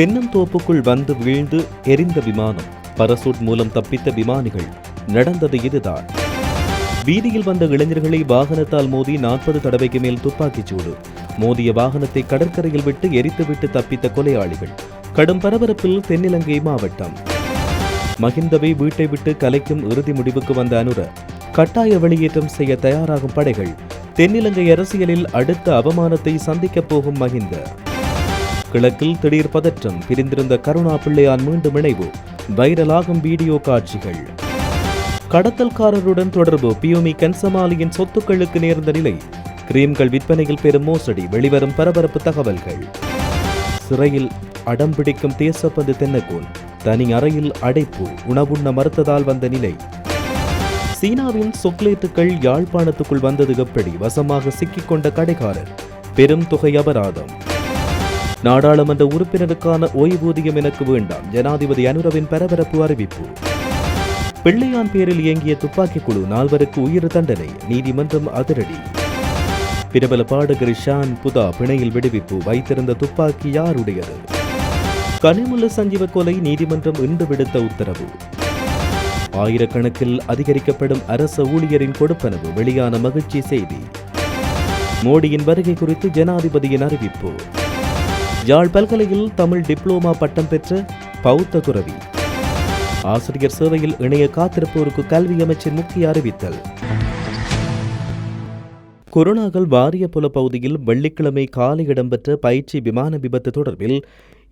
தென்னந்தோப்புக்குள் வந்து வீழ்ந்து எரிந்த விமானம் பரசூட் மூலம் தப்பித்த விமானிகள் நடந்தது இதுதான். வீதியில் வந்த இளைஞர்களை வாகனத்தால் மோதி நாற்பது தடவைக்கு மேல் துப்பாக்கிச் சூடு. மோதிய வாகனத்தை கடற்கரையில் விட்டு எரித்துவிட்டு தப்பித்த கொலையாளிகள் கடும் பரபரப்பில் தென்னிலங்கை மாவட்டம். மகிந்தவை வீட்டை விட்டு கலைக்கும் இறுதி முடிவுக்கு வந்த அனுர கட்டாய வெளியேற்றம் செய்ய தயாராகும் படைகள் தென்னிலங்கை அரசியலில் அடுத்த அவமானத்தை சந்திக்கப் போகும் மகிந்த. கிழக்கில் திடீர் பதற்றம் பிரிந்திருந்த கருணா பிள்ளையான் மீண்டும் இணைவு வைரலாகும் வீடியோ காட்சிகள். கடத்தல்காரருடன் தொடர்பு பியோமி கன்சமாலியின் சொத்துக்களுக்கு நேர்ந்த நிலை. கிரீம்கள் விற்பனையில் பெரும் மோசடி வெளிவரும் பரபரப்பு தகவல்கள். சிறையில் அடம் பிடிக்கும் தேசப்பந்து தென்னகோல் தனி அறையில் அடைப்பு உணவுண்ண மறுத்ததால் வந்த நிலை. சீனாவின் சொக்லேட்டுகள் யாழ்ப்பாணத்துக்குள் வந்தது எப்படி? வசமாக சிக்கிக்கொண்ட கடைக்காரர் பெரும் தொகை அபராதம். நாடாளுமன்ற உறுப்பினருக்கான ஓய்வூதியம் எனக்கு வேண்டாம் ஜனாதிபதி அனுரவின் பரபரப்பு அறிவிப்பு. பிள்ளையான் பேரில் இயங்கிய துப்பாக்கிக் குழு நால்வருக்கு உயிர் தண்டனை நீதிமன்றம் அதிரடி. பிரபல பாடகர் ஷான் புதா பிணையில் விடுவிப்பு வைத்திருந்த துப்பாக்கி யாருடையது? கனிமுல்ல சஞ்சீவ கொலை நீதிமன்றம் இன்று விடுத்த உத்தரவு. ஆயிரக்கணக்கில் அதிகரிக்கப்படும் அரச ஊழியரின் கொடுப்பனவு வெளியான மகிழ்ச்சி செய்தி. மோடியின் வருகை குறித்து ஜனாதிபதியின் அறிவிப்பு. யாழ் பல்கலையில் தமிழ் டிப்ளோமா பட்டம் பெற்ற பௌத்த துறவி. ஆசிரியர் சேவையில் இணைய காத்திருப்போருக்கு கல்வி அமைச்சர் முக்கிய அறிவித்தல். கொரோனாக்கள் வாரியபுல பகுதியில் வெள்ளிக்கிழமை காலை இடம்பெற்ற பயிற்சி விமான விபத்து தொடர்பில்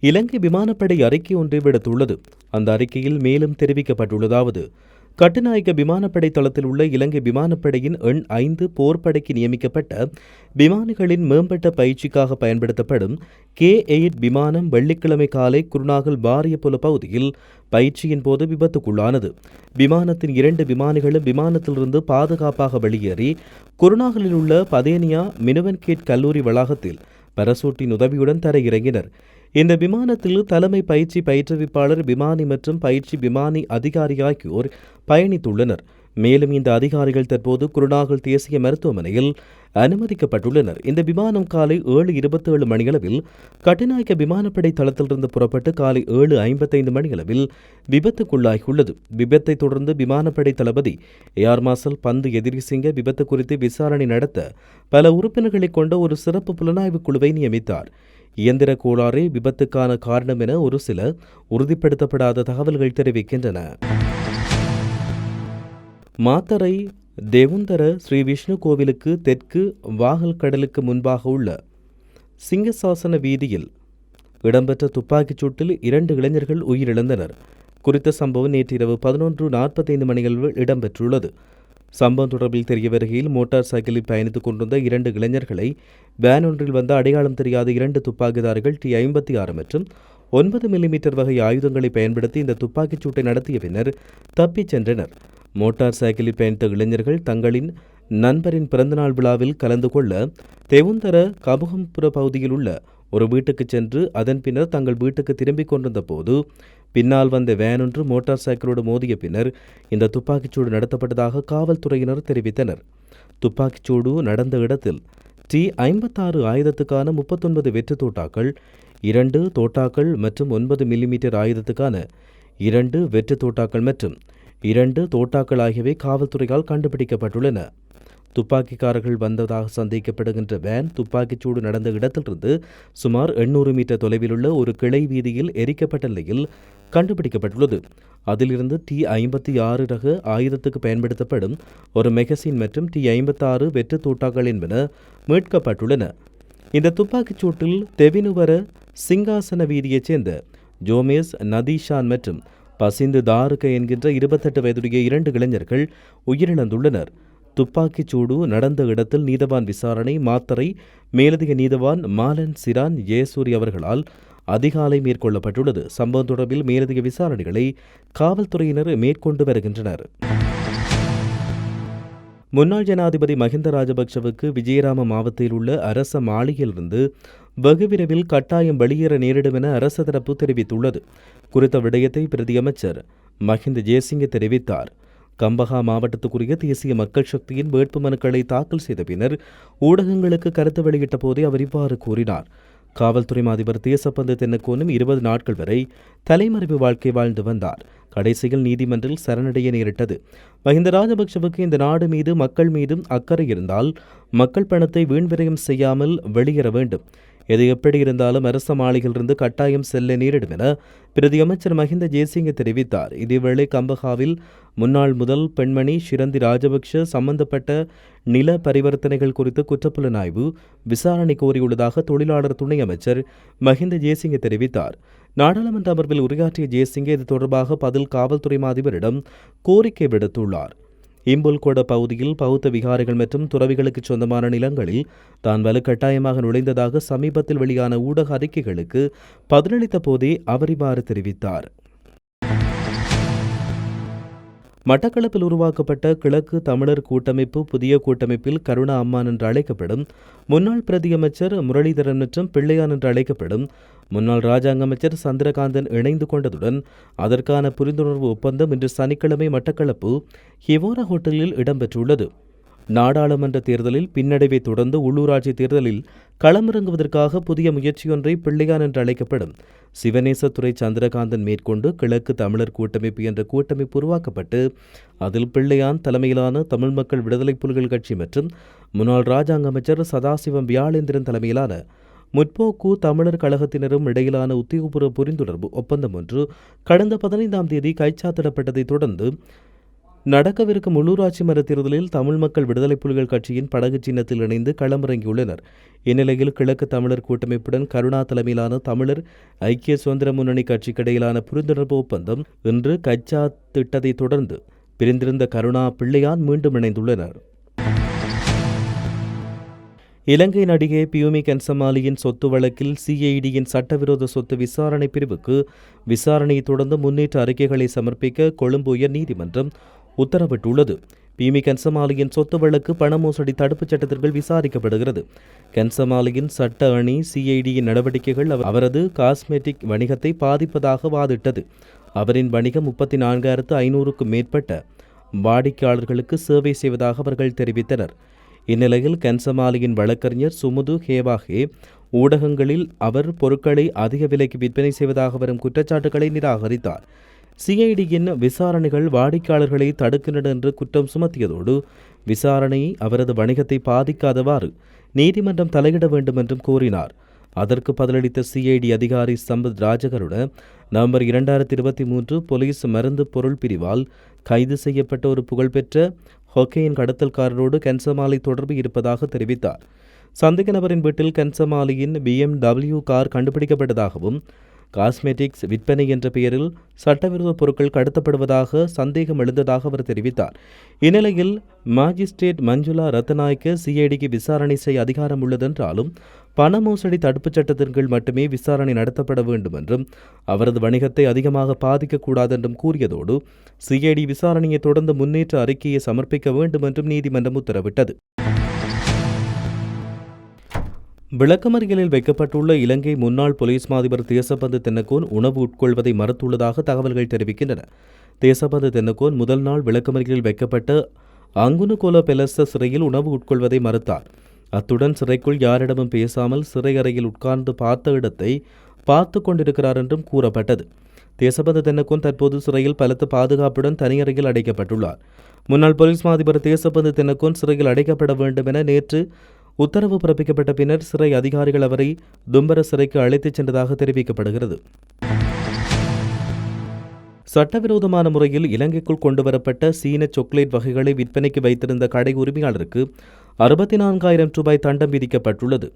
இலங்கை விமானப்படை அறிக்கை ஒன்றை விடுத்துள்ளது. அந்த அறிக்கையில் மேலும் தெரிவிக்கப்பட்டுள்ளதாவது கட்டுநாயக்க விமானப்படை தளத்தில் உள்ள இலங்கை விமானப்படையின் எண் ஐந்து போர்ப்படைக்கு நியமிக்கப்பட்ட விமானிகளின் மேம்பட்ட பயிற்சிக்காக பயன்படுத்தப்படும் கே எயிட் விமானம் வெள்ளிக்கிழமை காலை குருநாகல் பாரியபுல பகுதியில் பயிற்சியின் போது விபத்துக்குள்ளானது. விமானத்தின் இரண்டு விமானிகளும் விமானத்திலிருந்து பாதுகாப்பாக வெளியேறி குருநாகலில் உள்ள பதேனியா மினுவன்கேட் கல்லூரி வளாகத்தில் பரசூட்டின் உதவியுடன் தரையிறங்கினர். இந்த விமானத்தில் தலைமை பயிற்சி பயிற்றுவிப்பாளர் விமானி மற்றும் பயிற்சி விமானி அதிகாரி ஆகியோர் பயணித்துள்ளனர். மேலும் இந்த அதிகாரிகள் தற்போது குருநாகல் தேசிய மருத்துவமனையில் அனுமதிக்கப்பட்டுள்ளனர். இந்த விமானம் காலை ஏழு இருபத்தேழு மணியளவில் கட்டுநாயக்க விமானப்படை தளத்திலிருந்து புறப்பட்டு காலை ஏழு ஐம்பத்தைந்து மணியளவில் விபத்துக்குள்ளாகியுள்ளது. விபத்தை தொடர்ந்து விமானப்படை தளபதி ஏஆர் மாசல் பந்து எதிரி சிங்க விபத்து குறித்து விசாரணை நடத்த பல உறுப்பினர்களை கொண்ட ஒரு சிறப்பு புலனாய்வு குழுவை நியமித்தார். இயந்திர கோளாறே விபத்துக்கான காரணம் என ஒரு சில உறுதிப்படுத்தப்படாத தகவல்கள் தெரிவிக்கின்றன. மாத்தரை தேவுந்தர ஸ்ரீ விஷ்ணு கோவிலுக்கு தெற்கு வாகல் கடலுக்கு முன்பாக உள்ள சிங்கசாசன வீதியில் இடம்பெற்ற துப்பாக்கிச் சூட்டில் இரண்டு இளைஞர்கள் உயிரிழந்தனர். குறித்த சம்பவம் நேற்றிரவு பதினொன்று நாற்பத்தைந்து மணிகளில் இடம்பெற்றுள்ளது. சம்பவம் தொடர்பில் தெரிய வருகையில் மோட்டார் சைக்கிளில் பயணித்துக் கொண்டிருந்த இரண்டு இளைஞர்களை வேன் ஒன்றில் வந்த அடையாளம் தெரியாத இரண்டு துப்பாக்கிதாரிகள் டி ஐம்பத்தி ஆறு மற்றும் ஒன்பது மில்லிமீட்டர் வகை ஆயுதங்களை பயன்படுத்தி இந்த துப்பாக்கிச் சூட்டை நடத்திய பின்னர் தப்பிச் சென்றனர். மோட்டார் சைக்கிளில் பயணித்த இளைஞர்கள் தங்களின் நண்பரின் பிறந்தநாள் விழாவில் கலந்து கொள்ள தெவுந்தர கபுகம்புர பகுதியில் உள்ள ஒரு வீட்டுக்கு சென்று அதன் பின்னர் தங்கள் வீட்டுக்கு திரும்பிக் கொண்டிருந்த போது பின்னால் வந்த வேன் ஒன்று மோட்டார் சைக்கிளோடு மோதிய பின்னர் இந்த துப்பாக்கிச்சூடு நடத்தப்பட்டதாக காவல்துறையினர் தெரிவித்தனர். துப்பாக்கிச்சூடு நடந்த இடத்தில் டி ஐம்பத்தாறு ஆயுதத்துக்கான முப்பத்தொன்பது வெற்று தோட்டாக்கள் இரண்டு தோட்டாக்கள் மற்றும் ஒன்பது மில்லிமீட்டர் ஆயுதத்துக்கான இரண்டு வெற்று தோட்டாக்கள் மற்றும் இரண்டு தோட்டாக்கள் ஆகியவை காவல்துறையால் கண்டுபிடிக்கப்பட்டுள்ளன. துப்பாக்கிக்காரர்கள் வந்ததாக சந்தேகப்படுகின்ற வேன் துப்பாக்கிச்சூடு நடந்த இடத்திலிருந்து சுமார் எண்ணூறு மீட்டர் தொலைவிலுள்ள ஒரு கிளை வீதியில் எரிக்கப்பட்ட நிலையில் கண்டுபிடிக்கப்பட்டுள்ளது. அதிலிருந்து டி ஐம்பத்தி ஆறு ரக ஆயுதத்துக்கு பயன்படுத்தப்படும் ஒரு மெகசின் மற்றும் டி ஐம்பத்தாறு வெற்று தூட்டாக்கள் என்பன மீட்கப்பட்டுள்ளன. இந்த துப்பாக்கிச் சூட்டில் தெவினுவர சிங்காசன வீதியைச் சேர்ந்த ஜோமேஸ் நதீஷான் மற்றும் பசிந்து தாருக என்கின்ற இருபத்தெட்டு வயதுடைய இரண்டு இளைஞர்கள் உயிரிழந்துள்ளனர். துப்பாக்கிச் சூடு நடந்த இடத்தில் நீதவான் விசாரணை மாத்தரை மேலதிக நீதவான் மாலன் சிரான் ஜெயசூரி அவர்களால் அதிகாலை மேற்கொள்ளப்பட்டுள்ளது. சம்பவம் தொடர்பில் மேலதிக விசாரணைகளை காவல்துறையினர் மேற்கொண்டு வருகின்றனர். முன்னாள் ஜனாதிபதி மஹிந்த ராஜபக்சவுக்கு விஜயராம மாவட்டத்தில் உள்ள அரச மாளிகையிலிருந்து வெகு விரைவில் கட்டாயம் வெளியேற நேரிடும் என அரச தரப்பு தெரிவித்துள்ளது. குறித்த விடயத்தை பிரதியமைச்சர் மஹிந்த ஜெயசிங்க தெரிவித்தார். கம்பஹா மாவட்டத்துக்குரிய தேசிய மக்கள் சக்தியின் வேட்பு மனுக்களை தாக்கல் செய்த பின்னர் ஊடகங்களுக்கு கருத்து வெளியிட்ட போதே அவர் இவ்வாறு கூறினார். காவல்துறை அதிபர் தேசப்பந்து தென்னக்கோனும் இருபது நாட்கள் வரை தலைமறைவு வாழ்க்கை வாழ்ந்து வந்தார். கடைசியில் நீதிமன்றில் சரணடைய நேரிட்டது. மஹிந்த ராஜபக்சவுக்கு இந்த நாடு மீது மக்கள் மீதும் அக்கறை இருந்தால் மக்கள் பணத்தை வீண்விரயம் செய்யாமல் வெளியேற வேண்டும். எது எப்படி இருந்தாலும் அரச மாளிகையிலிருந்து கட்டாயம் செல்ல நேரிடும் என பிரதி அமைச்சர் மஹிந்த ஜெயசிங்க தெரிவித்தார். இதேவேளை கம்பஹாவில் முன்னாள் முதல் பெண்மணி ஷிரந்தி ராஜபக்ஷ சம்பந்தப்பட்ட நில பரிவர்த்தனைகள் குறித்து குற்றப்புலனாய்வு விசாரணை கோரியுள்ளதாக தொழிலாளர் துணை அமைச்சர் மஹிந்த ஜெயசிங்க தெரிவித்தார். நாடாளுமன்ற அமர்வில் உரையாற்றிய ஜெயசிங்க இது தொடர்பாக பதில் காவல்துறை அதிபரிடம் கோரிக்கை விடுத்துள்ளார். இம்புல்கொட பகுதியில் பௌத்த விகாரிகள் மற்றும் துறவிகளுக்கு சொந்தமான நிலங்களில் தான் வலுக்கட்டாயமாக நுழைந்ததாக சமீபத்தில் வெளியான ஊடக அறிக்கைகளுக்கு பதிலளித்த போதே அவர் இவ்வாறு தெரிவித்தார். மட்டக்களப்பில் உருவாக்கப்பட்ட கிழக்கு தமிழர் கூட்டமைப்பு புதிய கூட்டமைப்பில் கருணா அம்மான் என்று அழைக்கப்படும். முன்னாள் பிரதியமைச்சர் முரளிதரன் மற்றும் பிள்ளையான் என்று அழைக்கப்படும். முன்னாள் ராஜாங்க அமைச்சர் சந்திரகாந்தன் இணைந்து கொண்டதுடன் அதற்கான புரிந்துணர்வு ஒப்பந்தம் இன்று சனிக்கிழமை மட்டக்களப்பு ஹிவோரா ஹோட்டலில் இடம்பெற்றுள்ளது. நாடாளுமன்ற தேர்தலில் பின்னடைவை தொடர்ந்து உள்ளூராட்சி தேர்தலில் களமிறங்குவதற்காக புதிய முயற்சியொன்றை பிள்ளையான் என்று அழைக்கப்படும் சிவநேசத்துறை சந்திரகாந்தன் மேற்கொண்டு கிழக்கு தமிழர் கூட்டமைப்பு என்ற கூட்டமைப்பு உருவாக்கப்பட்டு அதில் பிள்ளையான் தலைமையிலான தமிழ் மக்கள் விடுதலை புலிகள் கட்சி மற்றும் முன்னாள் ராஜாங்க அமைச்சர் சதாசிவம் வியாழேந்திரன் தலைமையிலான முற்போக்கு தமிழர் கழகத்தினரும் இடையிலான உத்தியோகபூர்வ புரிந்துணர்வு ஒப்பந்தம் ஒன்று கடந்த பதினைந்தாம் தேதி கைச்சாத்திடப்பட்டதைத் தொடர்ந்து நடக்கவிருக்கும் உள்ளூராட்சி மன்ற தேர்தலில் தமிழ் மக்கள் விடுதலை புலிகள் கட்சியின் படகு சின்னத்தில் இணைந்து களமிறங்கியுள்ளனர். இந்நிலையில் கிழக்கு தமிழர் கூட்டமைப்புடன் கருணா தலைமையிலான தமிழர் ஐக்கிய சுதந்திர முன்னணி கட்சிக்கு இடையிலான புரிந்துணர்வு ஒப்பந்தம் இன்று கச்சா திட்டத்தை தொடர்ந்து பிரிந்திருந்த கருணா பிள்ளையான் மீண்டும் இணைந்துள்ளனர். இலங்கை நடிகை பியூமி கன்சமாலியின் சொத்து வழக்கில் சிஐடியின் சட்டவிரோத சொத்து விசாரணை பிரிவுக்கு விசாரணையை தொடர்ந்து முன்னேற்ற அறிக்கைகளை சமர்ப்பிக்க கொழும்பு உயர் நீதிமன்றம் உத்தரவிட்டுள்ளது. பிமி கன்சமாலியின் சொத்து வழக்கு பண மோசடி தடுப்புச் சட்டத்திற்குள் விசாரிக்கப்படுகிறது. கன்சமாலியின் சட்ட அணி சிஐடியின் நடவடிக்கைகள் அவரது காஸ்மெட்டிக் வணிகத்தை பாதிப்பதாக வாதிட்டது. அவரின் வணிகம் முப்பத்தி நான்காயிரத்து ஐநூறுக்கும் மேற்பட்ட வாடிக்கையாளர்களுக்கு சேவை செய்வதாக அவர்கள் தெரிவித்தனர். இந்நிலையில் கன்சமாலியின் வழக்கறிஞர் சுமுது ஹேவாகே ஊடகங்களில் அவர் பொருட்களை அதிக விலைக்கு விற்பனை செய்வதாக வரும் குற்றச்சாட்டுகளை நிராகரித்தார். சிஐடியின் விசாரணைகள் வாடிக்கையாளர்களை தடுக்கின்றன என்று குற்றம் சுமத்தியதோடு விசாரணை அவரது வணிகத்தை பாதிக்காதவாறு நீதிமன்றம் தலையிட வேண்டும் என்றும் கூறினார் அதற்கு பதிலளித்த சிஐடி அதிகாரி சம்பத் ராஜகருட நவம்பர் இரண்டாயிரத்தி இருபத்தி மூன்று போலீஸ் மருந்து பொருள் பிரிவால் கைது செய்யப்பட்ட ஒரு புகழ்பெற்ற ஹொக்கேயின் கடத்தல்காரரோடு கன்சமாலி தொடர்பு இருப்பதாக தெரிவித்தார். சந்தேக நபரின் வீட்டில் கன்சமாலியின் பிஎம்டபிள்யூ கார் கண்டுபிடிக்கப்பட்டதாகவும் காஸ்மெட்டிக்ஸ் விற்பனை என்ற பெயரில் சட்டவிரோத பொருட்கள் கடத்தப்படுவதாக சந்தேகம் எழுந்ததாக அவர் தெரிவித்தார். இந்நிலையில் மாஜிஸ்ட்ரேட் மஞ்சுளா ரத்நாய்க்கு சிஐடிக்கு விசாரணை செய்ய அதிகாரம் உள்ளதென்றாலும் பண மோசடி தடுப்புச் சட்டத்தின் கீழ் மட்டுமே விசாரணை நடத்தப்பட வேண்டும் என்றும் அவரது வணிகத்தை அதிகமாக பாதிக்கக்கூடாது என்றும் கூறியதோடு சிஐடி விசாரணையை தொடர்ந்து முன்னேற்ற அறிக்கையை சமர்ப்பிக்க வேண்டும் என்றும் நீதிமன்றம் உத்தரவிட்டது. விளக்கமறியலில் வைக்கப்பட்டுள்ள இலங்கை முன்னாள் போலீஸ் மாதிபர் தேசபந்து தென்னக்கோன் உணவு உட்கொள்வதை மறுத்துள்ளதாக தகவல்கள் தெரிவிக்கின்றன. தேசபந்து தென்னக்கோன் முதல் நாள் விளக்கமறியலில் வைக்கப்பட்ட அங்குனுகோல பெலச சிறையில் உணவு உட்கொள்வதை மறுத்தார். அத்துடன் சிறைக்குள் யாரிடமும் பேசாமல் சிறை அறையில் உட்கார்ந்து பார்த்த இடத்தை பார்த்து கொண்டிருக்கிறார் என்றும் கூறப்பட்டது. தேசபந்து தென்னக்கோன் தற்போது சிறையில் பலத்த பாதுகாப்புடன் தனியறையில் அடைக்கப்பட்டுள்ளார். முன்னாள் போலீஸ் மாதிபர் தேசபந்து தென்னக்கோன் சிறையில் அடைக்கப்பட வேண்டும் என நேற்று உத்தரவு பிறப்பிக்கப்பட்ட பின்னர் சிறை அதிகாரிகள் அவரை தும்பர சிறைக்கு அழைத்துச் சென்றதாக தெரிவிக்கப்படுகிறது. சட்டவிரோதமான முறையில் இலங்கைக்குள் கொண்டுவரப்பட்ட சீன சாக்லேட் வகைகளை விற்பனைக்கு வைத்திருந்த கடை உரிமையாளருக்கு அறுபத்தி நான்காயிரம் ரூபாய் தண்டம் விதிக்கப்பட்டுள்ளது.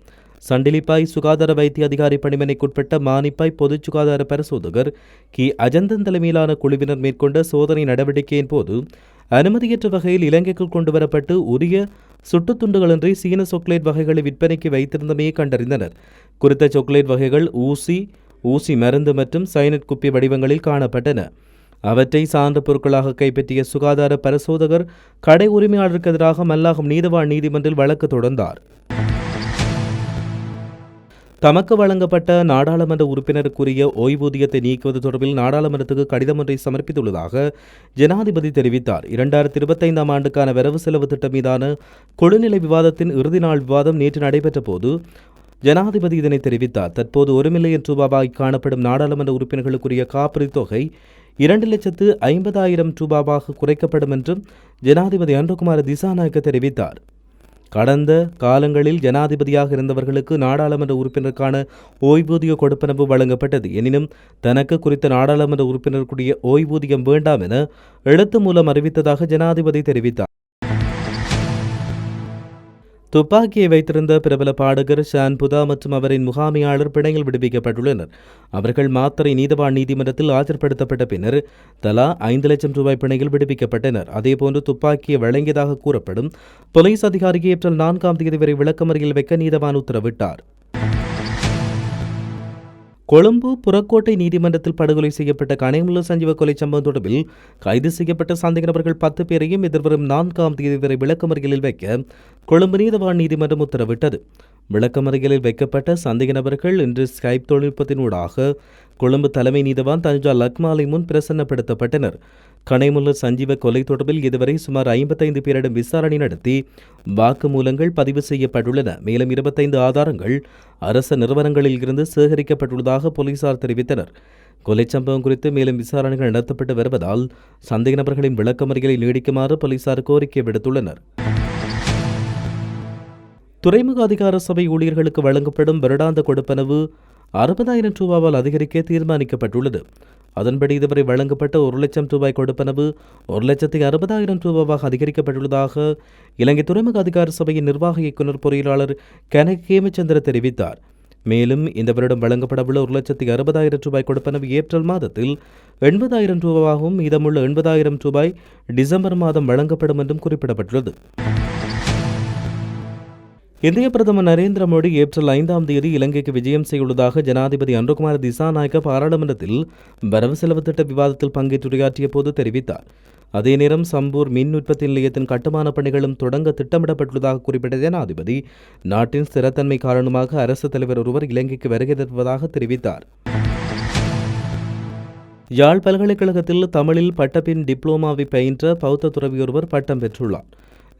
சண்டிலிப்பாய் சுகாதார வைத்திய அதிகாரி பணிமனைக்குட்பட்ட மானிப்பாய் பொது சுகாதார பரிசோதகர் கி. அஜந்தன் தலைமையிலான குழுவினர் மேற்கொண்ட சோதனை நடவடிக்கையின் போது அனுமதியற்ற வகையில் இலங்கைக்குள் கொண்டுவரப்பட்டு உரிய சுட்டுத்துண்டுகளின்றி சீன சாக்லேட் வகைகளை விற்பனைக்கு வைத்திருந்தமையை கண்டறிந்தனர். குறித்த சாக்லேட் வகைகள் ஊசி ஊசி மருந்து மற்றும் சைனட் குப்பி வடிவங்களில் காணப்பட்டன. அவற்றை சார்ந்த பொருட்களாக கைப்பற்றிய சுகாதார பரிசோதகர் கடை உரிமையாளருக்கு எதிராக மல்லாகம் நீதவான் நீதிமன்றில் வழக்கு தொடர்ந்தார். தமக்கு வழங்கப்பட்ட நாடாளுமன்ற உறுப்பினருக்குரிய ஓய்வூதியத்தை நீக்குவது தொடர்பில் நாடாளுமன்றத்துக்கு கடிதம் ஒன்றை சமர்ப்பித்துள்ளதாக ஜனாதிபதி தெரிவித்தார். இரண்டாயிரத்தி இருபத்தைந்தாம் ஆண்டுக்கான வரவு செலவு திட்டம் மீதான கொழுநிலை விவாதத்தின் இறுதி நாள் விவாதம் நேற்று நடைபெற்ற போது ஜனாதிபதி இதனை தெரிவித்தார். தற்போது ஒரு மில்லியன் ரூபாவாய் காணப்படும் நாடாளுமன்ற உறுப்பினர்களுக்குரிய காப்பீடு தொகை இரண்டு லட்சத்து ஐம்பதாயிரம் ரூபாவாக குறைக்கப்படும் என்றும் ஜனாதிபதி அன்றகுமார திசாநாயக்க தெரிவித்தார். கடந்த காலங்களில் ஜனாதிபதியாக இருந்தவர்களுக்கு நாடாளுமன்ற உறுப்பினருக்கான ஓய்வூதிய கொடுப்பனவு வழங்கப்பட்டது. எனினும் தனக்கு குறித்த நாடாளுமன்ற உறுப்பினருக்குரிய ஓய்வூதியம் வேண்டாம் என எழுத்து மூலம் அறிவித்ததாக ஜனாதிபதி தெரிவித்தார். துப்பாக்கியை வைத்திருந்த பிரபல பாடகர் ஷான் புதா மற்றும் அவரின் முகாமையாளர் பிணையில் விடுவிக்கப்பட்டுள்ளனர். அவர்கள் மாத்தரை நீதவான் நீதிமன்றத்தில் ஆஜர்படுத்தப்பட்ட பின்னர் தலா ஐந்து லட்சம் ரூபாய் பிணையில் விடுவிக்கப்பட்டனர். அதேபோன்று துப்பாக்கியை வழங்கியதாக கூறப்படும் போலீஸ் அதிகாரி ஏப்ரல் நான்காம் தேதி வரை விளக்கமறியில் வைக்க நீதவான் உத்தரவிட்டார். கொழும்பு புறக்கோட்டை நீதிமன்றத்தில் படுகொலை செய்யப்பட்ட கனிமுல்ல சஞ்சீவ கொலை சம்பவம் தொடர்பில் கைது செய்யப்பட்ட சந்தேக நபர்கள் பத்து பேரையும் எதிர்வரும் நான்காம் தேதி வரை விளக்கமறியலில் வைக்க கொழும்பு நீதவான் நீதிமன்றம் உத்தரவிட்டது. விளக்கமறியலில் வைக்கப்பட்ட சந்தேக நபர்கள் இன்று ஸ்கைப் தொழில்நுட்பத்தினூடாக கொழும்பு தலைமை நீதவான் தஞ்சா லக்மாலை முன் பிரசன்னப்படுத்தப்பட்டனர். கனைமுல்ல சஞ்சீவ கொலை தொடர்பில் இதுவரை சுமார் ஐம்பத்தைந்து பேரிடம் விசாரணை நடத்தி வாக்குமூலங்கள் பதிவு செய்யப்பட்டுள்ளன. மேலும் இருபத்தைந்து ஆதாரங்கள் அரச நிறுவனங்களில் இருந்து சேகரிக்கப்பட்டுள்ளதாக போலீசார் தெரிவித்தனர். கொலை சம்பவம் குறித்து மேலும் விசாரணைகள் நடத்தப்பட்டு வருவதால் சந்தேக நபர்களின் விளக்கமறியலை நீடிக்குமாறு போலீசார் கோரிக்கை விடுத்துள்ளனர். துறைமுக அதிகார சபை ஊழியர்களுக்கு வழங்கப்படும் வருடாந்த கொடுப்பனவு அறுபதாயிரம் ரூபாவால் அதிகரிக்க தீர்மானிக்கப்பட்டுள்ளது. அதன்படி இதுவரை வழங்கப்பட்ட ஒரு லட்சம் ரூபாய் கொடுப்பனவு ஒரு லட்சத்தி அறுபதாயிரம் ரூபாவாக அதிகரிக்கப்பட்டுள்ளதாக இலங்கை துறைமுக அதிகார சபையின் நிர்வாக இயக்குநர் பொறியியலாளர் கனக் ஹேமச்சந்திர தெரிவித்தார். மேலும் இந்த வருடம் வழங்கப்படவுள்ள ஒரு லட்சத்தி அறுபதாயிரம் ரூபாய் கொடுப்பனவு ஏப்ரல் மாதத்தில் எண்பதாயிரம் ரூபாவாகவும் மீதமுள்ள எண்பதாயிரம் ரூபாய் டிசம்பர் மாதம் வழங்கப்படும் என்றும் குறிப்பிடப்பட்டுள்ளது. இந்திய பிரதமர் நரேந்திர மோடி ஏப்ரல் ஐந்தாம் தேதி இலங்கைக்கு விஜயம் செய்துள்ளதாக ஜனாதிபதி அன்புகுமார் திசாநாயக்க பாராளுமன்றத்தில் வரவு செலவு திட்ட விவாதத்தில் பங்கேற்றுரையாற்றிய போது தெரிவித்தார். அதே நேரம் சம்பூர் மின் உற்பத்தி நிலையத்தின் கட்டுமான பணிகளும் தொடங்க திட்டமிடப்பட்டுள்ளதாக குறிப்பிட்ட ஜனாதிபதி நாட்டின் ஸ்திரத்தன்மை காரணமாக அரசு தலைவர் ஒருவர் இலங்கைக்கு வருகை தருவதாக தெரிவித்தார். யாழ் பல்கலைக்கழகத்தில் தமிழில் பட்டப்பின் டிப்ளோமாவை பயின்ற பௌத்த துறவியொருவர் பட்டம் பெற்றுள்ளார்.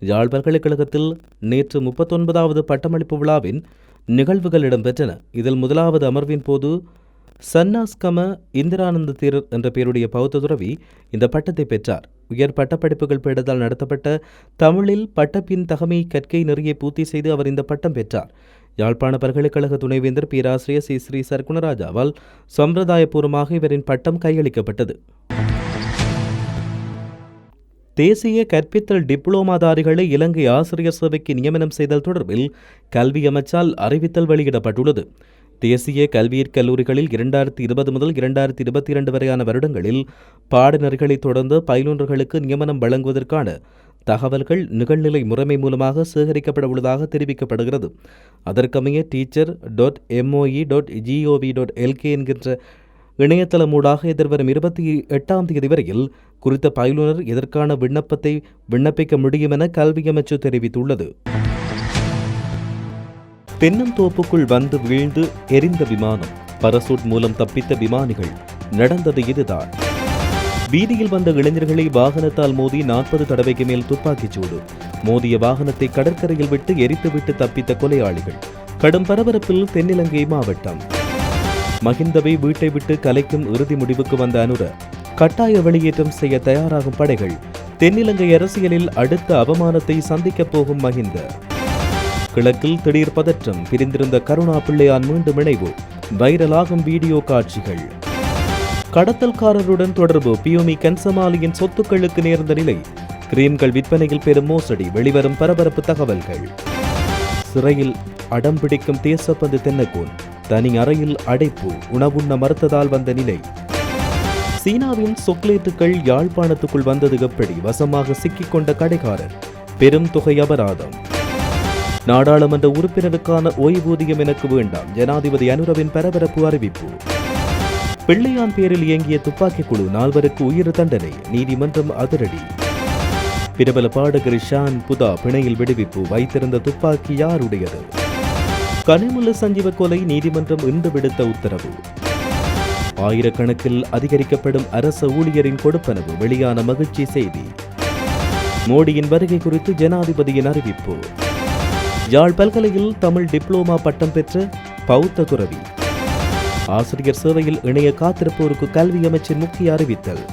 யாழ் பல்கலைக்கழகத்தில் நேற்று முப்பத்தொன்பதாவது பட்டமளிப்பு விழாவின் நிகழ்வுகள் இடம்பெற்றன. இதில் முதலாவது அமர்வின் போது சன்னாஸ்கம இந்திரானந்த தீரர் என்ற பெயருடைய பௌத்த துறவி இந்த பட்டத்தை பெற்றார். உயர் பட்டப்படிப்புகள் பெற்றதால் நடத்தப்பட்ட தமிழில் பட்டப்பின் தகமை கற்கை நெறியை பூர்த்தி செய்து அவர் இந்த பட்டம் பெற்றார். யாழ்ப்பாண பல்கலைக்கழக துணைவேந்தர் பேராசிரியர் ஸ்ரீ ஸ்ரீ. சர்க்குணராஜாவால் சம்பிரதாயபூர்வமாக இவரின் பட்டம் கையளிக்கப்பட்டது. தேசிய கற்பித்தல் டிப்ளோமாதாரிகளை இலங்கை ஆசிரியர் சபைக்கு நியமனம் செய்தல் தொடர்பில் கல்வி அமைச்சால் அறிவித்தல் வெளியிடப்பட்டுள்ளது. தேசிய கல்வியிற் கல்லூரிகளில் இரண்டாயிரத்தி இருபது முதல் இரண்டாயிரத்தி இருபத்தி இரண்டு வரையான வருடங்களில் பாடநர்களைத் தொடர்ந்து பயிலுநர்களுக்கு நியமனம் வழங்குவதற்கான தகவல்கள் நிகழ்நிலை முறைமை மூலமாக சேகரிக்கப்பட உள்ளதாக தெரிவிக்கப்படுகிறது. அதற்கமைய teacher dot MOE dot GOV dot LK என்கின்ற இணையதளமூடாக எதிர்வரும் இருபத்தி எட்டாம் தேதி வரையில் குறித்த பயிலுனர் இதற்கான விண்ணப்பத்தை விண்ணப்பிக்க முடியும் என கல்வி அமைச்சு தெரிவித்துள்ளது. தென்னந்தோப்புக்குள் வந்து வீழ்ந்து எரிந்த விமானம் பரசூட் மூலம் தப்பித்த விமானிகள் நடந்தது இதுதான். வீதியில் வந்த இளைஞர்களை வாகனத்தால் மோதி நாற்பது தடவைக்கு மேல் துப்பாக்கிச் சூடு. மோதிய வாகனத்தை கடற்கரையில் விட்டு எரித்துவிட்டு தப்பித்த கொலையாளிகள் கடும் பரபரப்பில் தென்னிலங்கை மாவட்டம். மகிந்தவை வீட்டை விட்டு கலைக்கும் இறுதி முடிவுக்கு வந்த அனுர கட்டாய வெளியேற்றம் செய்ய தயாராகும் படைகள் தென்னிலங்கை அரசியலில் அடுத்த அவமானத்தை சந்திக்கப் போகும் மகிந்த கிழக்கில் திடீர் பதற்றம் பிரிந்திருந்த கருணா பிள்ளையான் மீண்டும் இணைவு வைரலாகும் வீடியோ காட்சிகள். கடத்தல்காரருடன் தொடர்பு பியோமி கன்சமாலியின் சொத்துக்களுக்கு நேர்ந்த நிலை கிரீம்கள் விற்பனையில் பெரும் மோசடி வெளிவரும் பரபரப்பு தகவல்கள். சிறையில் அடம் பிடிக்கும் தேசப்பந்து தென்னகோன் தனி அறையில் அடைப்பு உணவுண்ண மறுத்ததால் வந்த நிலை சீனாவின் சொக்லேட்டுகள் யாழ்ப்பாணத்துக்குள் வந்தது எப்படி வசமாக சிக்கிக்கொண்ட கடைக்காரர். பெரும் தொகை அபராதம். நாடாளுமன்ற உறுப்பினருக்கான ஓய்வூதியம் எனக்கு வேண்டாம் ஜனாதிபதி அனுரவின் பரபரப்பு அறிவிப்பு. பிள்ளையான் பேரில் இயங்கிய துப்பாக்கி குழு நால்வருக்கு உயிர் தண்டனை நீதிமன்றம் அதிரடி. பிரபல பாடகர் ஷான் புதா பிணையில் விடுவிப்பு வைத்திருந்த துப்பாக்கி யாருடையது? கனிமுல்ல சஞ்சீவ கொலை நீதிமன்றம் இன்று விடுத்த உத்தரவு. ஆயிரக்கணக்கில் அதிகரிக்கப்படும் அரச ஊழியரின் கொடுப்பனவு வெளியான மகிழ்ச்சி செய்தி. மோடியின் வருகை குறித்து ஜனாதிபதியின் அறிவிப்பு. யாழ் பல்கலையில் தமிழ் டிப்ளோமா பட்டம் பெற்ற பௌத்த துறவி. ஆசிரியர் சேவையில் இணைய காத்திருப்போருக்கு கல்வி அமைச்சின் முக்கிய அறிவித்தல்.